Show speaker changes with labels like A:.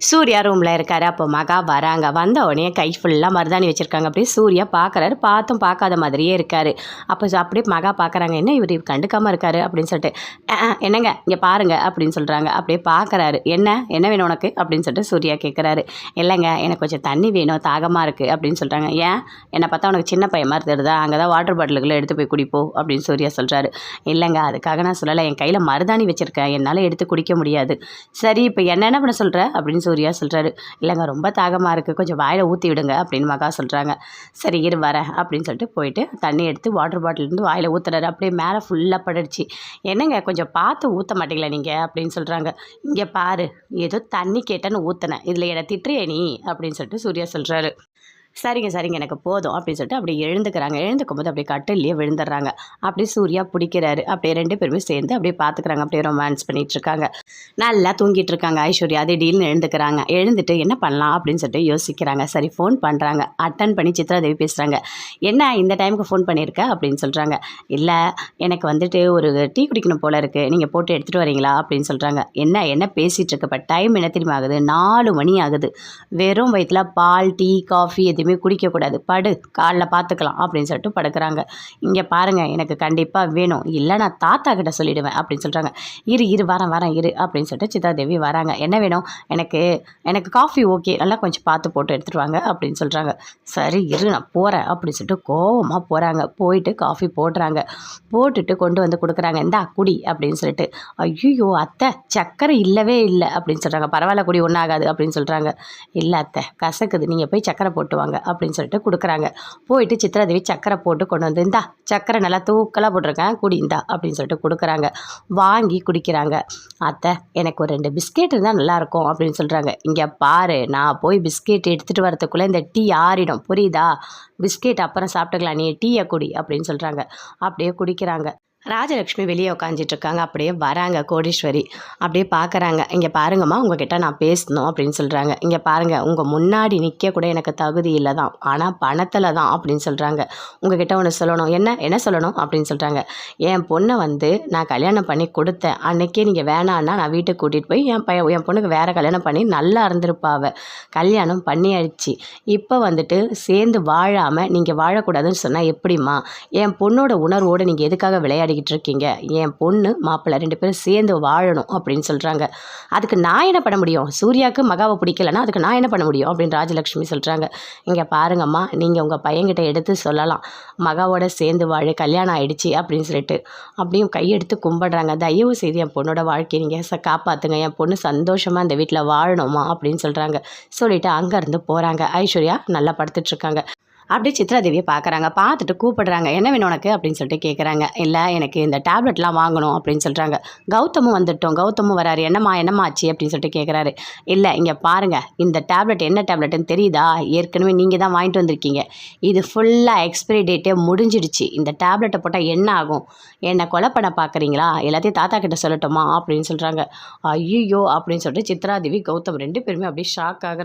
A: சூர்யா ரூமில் இருக்கார். அப்போ மகா வராங்க. வந்த உடனே கை ஃபுல்லாக மருதாணி வச்சுருக்காங்க. அப்படியே சூர்யா பார்க்குறாரு பார்த்தும் பார்க்காத மாதிரியே இருக்கார். அப்போ அப்படியே மகா பார்க்குறாங்க என்ன இவர் கண்டுக்காமல் இருக்காரு? அப்படின்னு சொல்லிட்டு என்னங்க? இங்கே பாருங்க. அப்படின்னு சொல்கிறாங்க அப்படியே பார்க்குறாரு என்ன? என்ன வேணும் உனக்கு? அப்படின்னு சொல்லிட்டு சூர்யா கேட்குறாரு இல்லைங்க. எனக்கு கொஞ்சம் தண்ணி வேணும். தாகமாக இருக்குது அப்படின்னு சொல்கிறாங்க ஏன்? என்னை பார்த்தா உனக்கு சின்ன பையன் மாதிரி தருதா அங்கே தான் வாட்டர் பாட்டிலுக்குள்ளே எடுத்து போய் குடிப்போ. அப்படின்னு சூர்யா சொல்கிறாரு இல்லைங்க. அதுக்காக நான் சொல்லலை. என் கையில் மருதாணி வச்சுருக்கேன். என்னால் எடுத்து குடிக்க முடியாது. சரி. இப்போ என்ன என்ன பண்ண சொல்கிற அப்படின்னு சூர்யா சொல்கிறாரு இல்லைங்க ரொம்ப தாகமாக இருக்குது கொஞ்சம் வாயில் ஊற்றி விடுங்க அப்படின்னு மகா சொல்கிறாங்க சரி இரு வரேன் அப்படின்னு சொல்லிட்டு போயிட்டு தண்ணி எடுத்து வாட்டர் பாட்டிலேருந்து வாயில் ஊற்றுறாரு அப்படியே மேலே ஃபுல்லாக படுச்சு. என்னங்க கொஞ்சம் பார்த்து ஊற்ற மாட்டீங்களா நீங்கள் அப்படின்னு சொல்கிறாங்க இங்கே பாரு ஏதோ தண்ணி கேட்டேன்னு ஊற்றினேன் இதில் என்னை திட்டுறியே நீ? அப்படின்னு சொல்லிட்டு சூர்யா சொல்கிறாரு சரிங்க சரிங்க எனக்கு போதும் அப்படின்னு சொல்லிட்டு அப்படியே எழுந்துக்கிறாங்க. எழுந்துக்கும் போது அப்படியே கட்டிலேயே விழுந்துடுறாங்க. அப்படியே சூர்யா பிடிக்கிறாரு. அப்படியே ரெண்டு பேருமே சேர்ந்து அப்படியே பார்த்துக்கிறாங்க அப்படியே ரொமான்ஸ் பண்ணிட்டு இருக்காங்க நல்லா தூங்கிட்டு இருக்காங்க ஐஸ்வர்யா. அதே டீல்னு எழுந்துக்கிறாங்க. எழுந்துட்டு என்ன பண்ணலாம் அப்படின்னு சொல்லிட்டு யோசிக்கிறாங்க. சரி ஃபோன் பண்ணுறாங்க அட்டன் பண்ணி சித்ராதேவி பேசுகிறாங்க என்ன இந்த டைமுக்கு ஃபோன் பண்ணியிருக்க அப்படின்னு சொல்கிறாங்க இல்லை எனக்கு வந்துட்டு ஒரு டீ குடிக்கணும் போல இருக்குது நீங்கள் போட்டு எடுத்துகிட்டு வரீங்களா? அப்படின்னு சொல்கிறாங்க என்ன என்ன பேசிகிட்டு இருக்கப்ப டைம் என்ன தெரியுமா ஆகுது? நாலு மணி ஆகுது. வெறும் வயிற்றில் பால் டீ காஃபி எதுவுமே குடிக்கக்கூடாது. படு காலைல பார்த்துக்கலாம் அப்படின்னு சொல்லிட்டு படுக்கிறாங்க. இங்கே பாருங்கள் எனக்கு கண்டிப்பாக வேணும். இல்லை நான் தாத்தா கிட்ட சொல்லிடுவேன் அப்படின்னு சொல்கிறாங்க இரு இரு வரேன் வரேன் இரு அப்படின்னு சொல்லிட்டு சித்ராதேவி வராங்க. என்ன வேணும்? எனக்கு எனக்கு காஃபி ஓகே நல்லா கொஞ்சம் பார்த்து போட்டு எடுத்துகிட்டு வாங்க அப்படின்னு சொல்கிறாங்க சரி இரு நான் போகிறேன் அப்படின்னு சொல்லிட்டு கோவமாக போகிறாங்க போயிட்டு காஃபி போடுறாங்க. போட்டுட்டு கொண்டு வந்து கொடுக்குறாங்க. இந்தா குடி அப்படின்னு சொல்லிட்டு. ஐயோ அத்தை சக்கரை இல்லவே இல்லை அப்படின்னு சொல்கிறாங்க பரவாயில்ல குடி ஒன்றாகாது அப்படின்னு சொல்கிறாங்க இல்லை அத்தை கசக்குது. நீங்கள் போய் சக்கரை போட்டு வாங்க. அப்படின்னு சொல்லிட்டு கொடுக்குறாங்க. போயிட்டு சித்திராதேவி சக்கரை போட்டு கொண்டு வந்து இந்தா சக்கரை நல்லா தூக்கலாக போட்டிருக்கேன் குடி இந்தா அப்படின்னு சொல்லிட்டு கொடுக்குறாங்க. வாங்கி குடிக்கிறாங்க. அத்தை எனக்கு ஒரு ரெண்டு பிஸ்கெட் இருந்தால் நல்லாயிருக்கும் அப்படின்னு சொல்கிறாங்க இங்கே பாரு நான் போய் பிஸ்கெட் எடுத்துகிட்டு வரதுக்குள்ளே இந்த டீ ஆறிடும் புரியுதா? பிஸ்கெட் அப்புறம் சாப்பிட்டுக்கலாம் நீ டீயை குடி அப்படின்னு சொல்கிறாங்க அப்படியே குடிக்கிறாங்க. ராஜலக்ஷ்மி வெளியே உட்காந்துட்டு இருக்காங்க அப்படியே வராங்க கோடீஸ்வரி. அப்படியே பார்க்குறாங்க இங்கே பாருங்கம்மா உங்ககிட்ட நான் பேசணும் அப்படின்னு சொல்கிறாங்க இங்கே பாருங்கள் உங்கள் முன்னாடி நிற்க கூட எனக்கு தகுதி இல்லை தான். ஆனால் பணத்தில் தான் அப்படின்னு சொல்கிறாங்க உங்ககிட்ட ஒன்று சொல்லணும். என்ன? என்ன சொல்லணும்? அப்படின்னு சொல்கிறாங்க என் பொண்ணை வந்து நான் கல்யாணம் பண்ணி கொடுத்தேன். அன்னைக்கே நீங்கள் வேணான்னா நான் வீட்டுக்கு கூட்டிகிட்டு போய் என் பையன் என் பொண்ணுக்கு வேறு கல்யாணம் பண்ணி நல்லா இருந்திருப்பாவ. கல்யாணம் பண்ணியாச்சு. இப்போ வந்துட்டு சேர்ந்து வாழாமல் நீங்கள் வாழக்கூடாதுன்னு சொன்னால் எப்படிம்மா? என் பொண்ணோட உணர்வோடு நீங்கள் எதுக்காக விளையாடி விளையாடிக்கிட்டு இருக்கீங்க என் பொண்ணு மாப்பிள்ளை ரெண்டு பேரும் சேர்ந்து வாழணும் அப்படின்னு சொல்கிறாங்க அதுக்கு நான் என்ன பண்ண முடியும்? சூர்யாவுக்கு மகாவை பிடிக்கலன்னா அதுக்கு நான் என்ன பண்ண முடியும்? அப்படின்னு ராஜலக்ஷ்மி சொல்கிறாங்க இங்கே பாருங்கம்மா நீங்கள் உங்கள் பையன்கிட்ட எடுத்து சொல்லலாம். மகாவோட சேர்ந்து வாழ கல்யாணம் ஆயிடுச்சு அப்படின்னு சொல்லிட்டு. அப்படியும் கையெடுத்து கும்பிடுறாங்க. தயவு செய்து என் பொண்ணோட வாழ்க்கையை நீங்கள் ச காப்பாற்றுங்க என் பொண்ணு சந்தோஷமாக இந்த வீட்டில் வாழணுமா அப்படின்னு சொல்கிறாங்க சொல்லிட்டு அங்கேருந்து போகிறாங்க ஐஸ்வர்யா நல்லா படுத்துட்ருக்காங்க அப்படியே சித்ராதேவியை பார்க்குறாங்க. பார்த்துட்டு கூப்பிடுறாங்க. என்ன வேணும் உனக்கு? அப்படின்னு சொல்லிட்டு கேட்குறாங்க இல்லை எனக்கு இந்த டேப்லெட்லாம் வாங்கணும். அப்படின்னு சொல்கிறாங்க கௌதமும் வந்துட்டோம். கௌதமும் வராரு. என்னம்மா என்னம்மா ஆச்சு? அப்படின்னு சொல்லிட்டு கேட்குறாரு இல்லை இங்கே பாருங்கள் இந்த டேப்லெட் என்ன டேப்லெட்னு தெரியுதா? ஏற்கனவே நீங்கள் தான் வாங்கிட்டு வந்திருக்கீங்க. இது ஃபுல்லாக எக்ஸ்பைரி டேட்டே முடிஞ்சிடுச்சு. இந்த டேப்லெட்டை போட்டால் என்ன ஆகும்? என்னை கொலை பண்ண பார்க்குறீங்களா எல்லாத்தையும் தாத்தா கிட்ட சொல்லட்டுமா? அப்படின்னு சொல்கிறாங்க ஐயோ அப்படின்னு சொல்லிட்டு சித்ராதேவி கௌதம் ரெண்டு பேருமே அப்படியே ஷாக் ஆகுறாங்க.